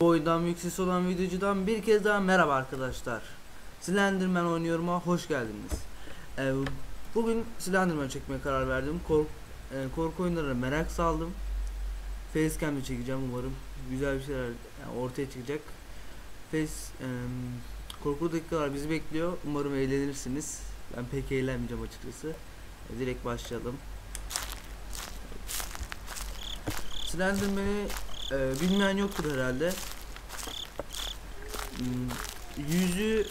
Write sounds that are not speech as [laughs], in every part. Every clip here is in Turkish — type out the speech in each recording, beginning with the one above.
Boydan yüksek olan videocudan bir kez daha merhaba arkadaşlar. Slenderman oynuyorum'a hoş geldiniz. Ee, bugün Slenderman çekmeye karar verdim. Kork, e, korku oyunlarına merak saldım. Facecam'de çekeceğim umarım. Güzel bir şeyler yani ortaya çıkacak. Face e, korku dakikalar bizi bekliyor. Umarım eğlenirsiniz. Ben pek eğlenmeyeceğim açıkçası. E, direkt başlayalım. Slenderman'i e, bilmeyen yoktur herhalde. Hmm, yüzü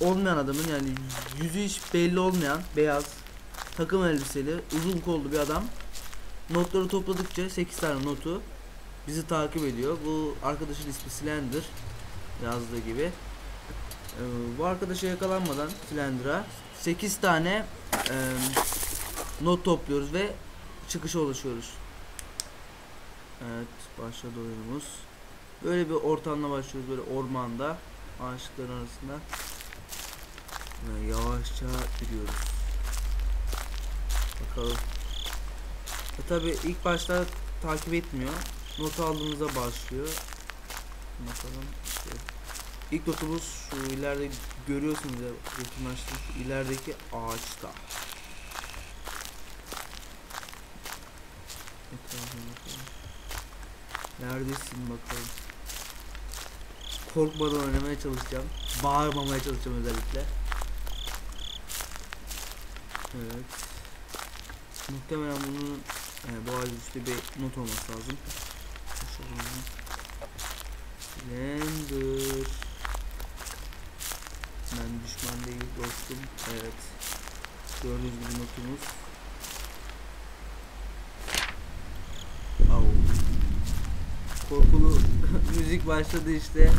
olmayan adamın yani yüzü hiç belli olmayan beyaz takım elbiseli uzun kollu bir adam notları topladıkça 8 tane notu bizi takip ediyor. Bu arkadaşın ismi Slender yazdığı gibi. Ee, bu arkadaşa yakalanmadan Slender'a 8 tane not topluyoruz ve çıkışa ulaşıyoruz. Evet başladı oyunumuz. Böyle bir ortamda başlıyoruz böyle ormanda ağaçların arasında. Ve yavaşça yürüyoruz. Bakalım. E tabi ilk başta takip etmiyor. Not aldığımızda başlıyor. Bakalım. İşte. İlk notumuz şu ileride görüyorsunuz ya yakınlaştık ilerideki ağaçta. Etrafına bakalım. Neredesin bakalım. Korkmadan oynamaya çalışacağım. Bağırmamaya çalışacağım özellikle. Evet. Muhtemelen bunun e, bu üstte bir not olması lazım. Slender. Ben düşman değil dostum. Evet. Gördüğünüz gibi notumuz. Başladı işte.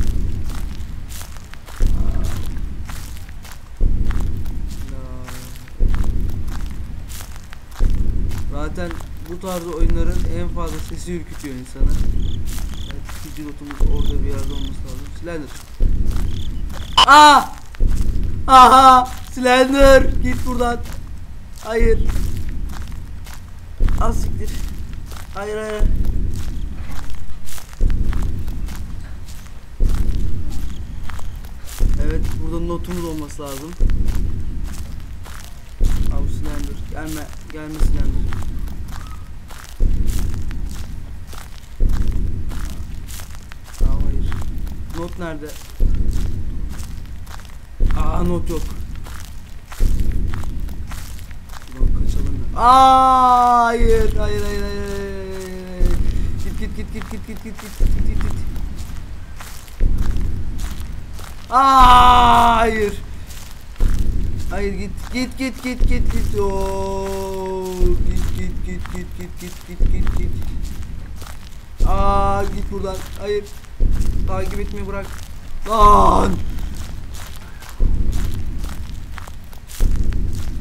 Zaten bu tarz oyunların en fazla sesi ürkütüyor insanı. Evet, ikinci notumuz orada bir yerde olması lazım. Slender. Aa! Aha! Slender! Git buradan. Hayır. Az. Hayır hayır. Evet burada notumuz olması lazım. Abi Slender gelme gelme Slender. Aa hayır. Not nerede? Aa not yok. Buradan kaçalım. Aa hayır hayır hayır hayır. hayır. Git git git git git git git git git git. Aa, hayır. Hayır git git git git git git. Oo, git git git git git git git git git. Aa git buradan. Hayır. Takip etmeyi bırak. Lan.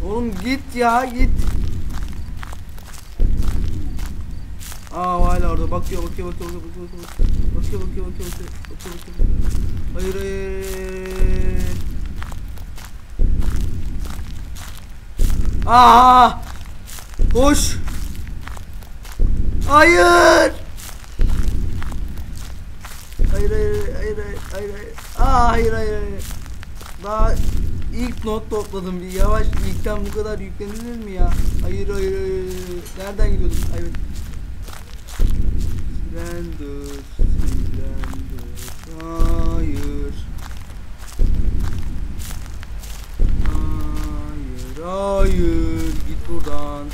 Oğlum git ya git. Aa hala orada bakıyor bakıyor bakıyor bakıyor bakıyor bakıyor bakıyor bakıyor bakıyor bakıyor bakıyor bakıyor Hayır hayır. Aa! Koş. Hayır. Hayır hayır hayır hayır hayır hayır. Aa hayır hayır hayır. Daha ilk not topladım bir yavaş ilkten bu kadar yüklenilir mi ya? Hayır hayır hayır. Nereden gidiyordum? Evet. Slender, Slender, hayır. Hayır, hayır, git buradan.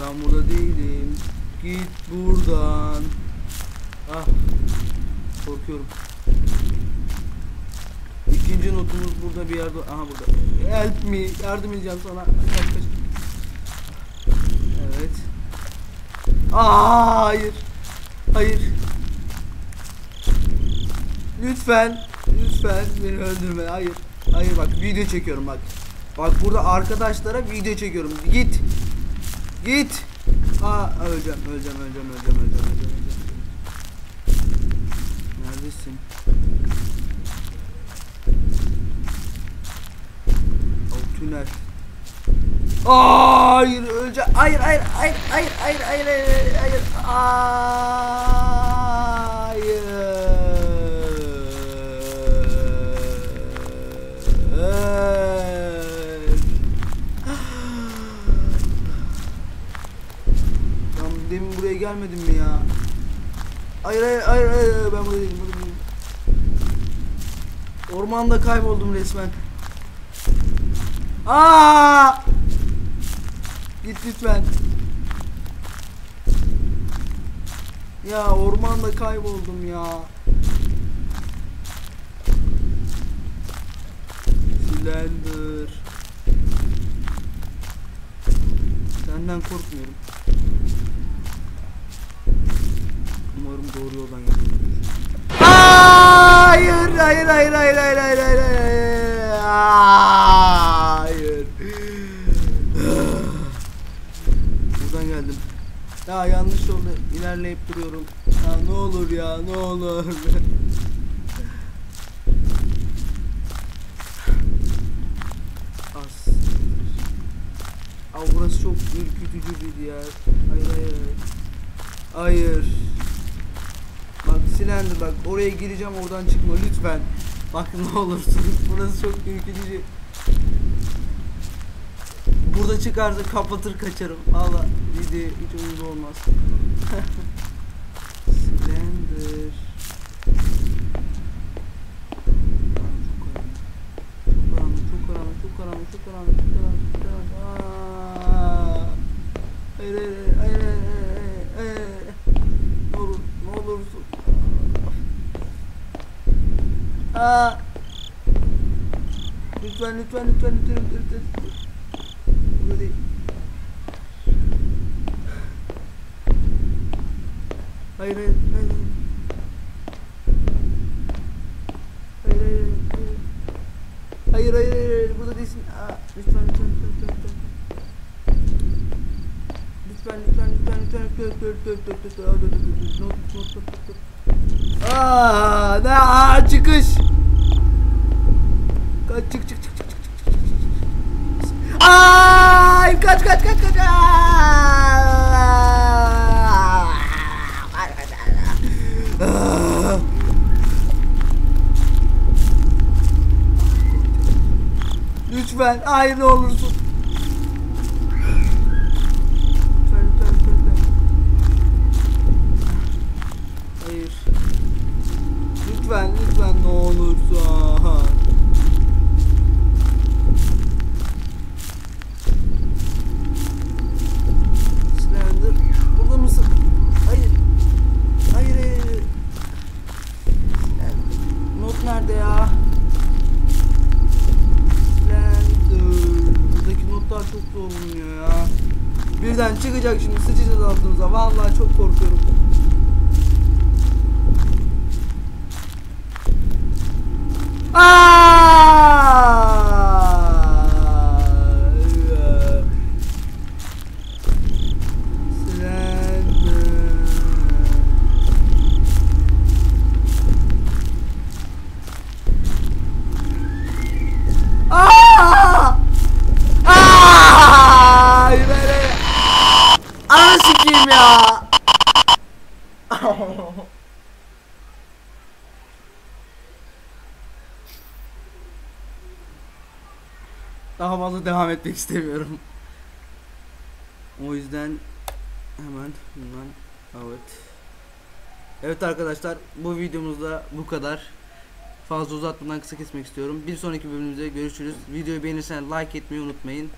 Ben burada değilim. Git buradan. Ah, korkuyorum. İkinci notumuz burada bir yerde. Aha burada. Help me, yardım edeceğim sana. Kaç kaç. Evet. Aa, hayır. Hayır. Lütfen. Lütfen beni öldürme. Hayır. Hayır bak video çekiyorum bak. Bak burada arkadaşlara video çekiyorum. Git. Git. Aa öleceğim, öleceğim, öleceğim, öleceğim, öleceğim, öleceğim. Neredesin? O tünel. Hayır öleceğim. Hayır hayır hayır hayır hayır hayır hayır hayır. Hayır. Tam demin buraya gelmedim mi ya? Hayır hayır hayır hayır ben burada değilim. Burada değilim. Ormanda kayboldum resmen. Aa! Git lütfen. Ya ormanda kayboldum ya. Slender. Senden korkmuyorum. Umarım doğru yoldan gidiyorum. Hayır, hayır, hayır, hayır, hayır, hayır, hayır, hayır. Hayır. Buradan geldim. Ya yanlış yolda ilerleyip duruyorum. Ya ne olur ya, ne olur. [laughs] As. Aa burası çok ürkütücü bir yer. Hayır hayır. Hayır. Bak silendi bak oraya gireceğim oradan çıkma lütfen. Bak ne olursun burası çok ürkütücü. Burada çıkarsa kapatır kaçarım. Valla video hiç uygun olmaz. Slender. Çok karanlık, çok karanlık, çok karanlık, çok karanlık, çok karanlık. Aa! Hayır, hayır, hayır, hayır, hayır. Ne olur, ne olursun. Aa! Lütfen, lütfen, lütfen, lütfen, lütfen, lütfen. Burada değil. Hayır, hayır, hayır. Hayır, hayır, hayır. Hayır, hayır, hayır, hayır. burada değilsin. Aa, lütfen, lütfen, lütfen, lütfen, lütfen. Lütfen, lütfen, lütfen, lütfen, lütfen, lütfen, lütfen, lütfen, lütfen. Aa, dur, dur, dur, dur. Not, not, not, not, not. Aa, ne, aa, çıkış. Kaç, çık, çık, çık. Ay, kaç, kaç, kaç, kaç. Lütfen, hayır ne olursun. Lütfen, lütfen, ne olursa. Çıkacak şimdi sıçacağız altımıza. Vallahi çok korkuyorum. Aa! Ananı sikeyim ya. Daha fazla devam etmek istemiyorum. O yüzden hemen bundan evet. Evet arkadaşlar bu videomuzda bu kadar. Fazla uzatmadan kısa kesmek istiyorum. Bir sonraki bölümümüzde görüşürüz. Videoyu beğenirseniz like etmeyi unutmayın.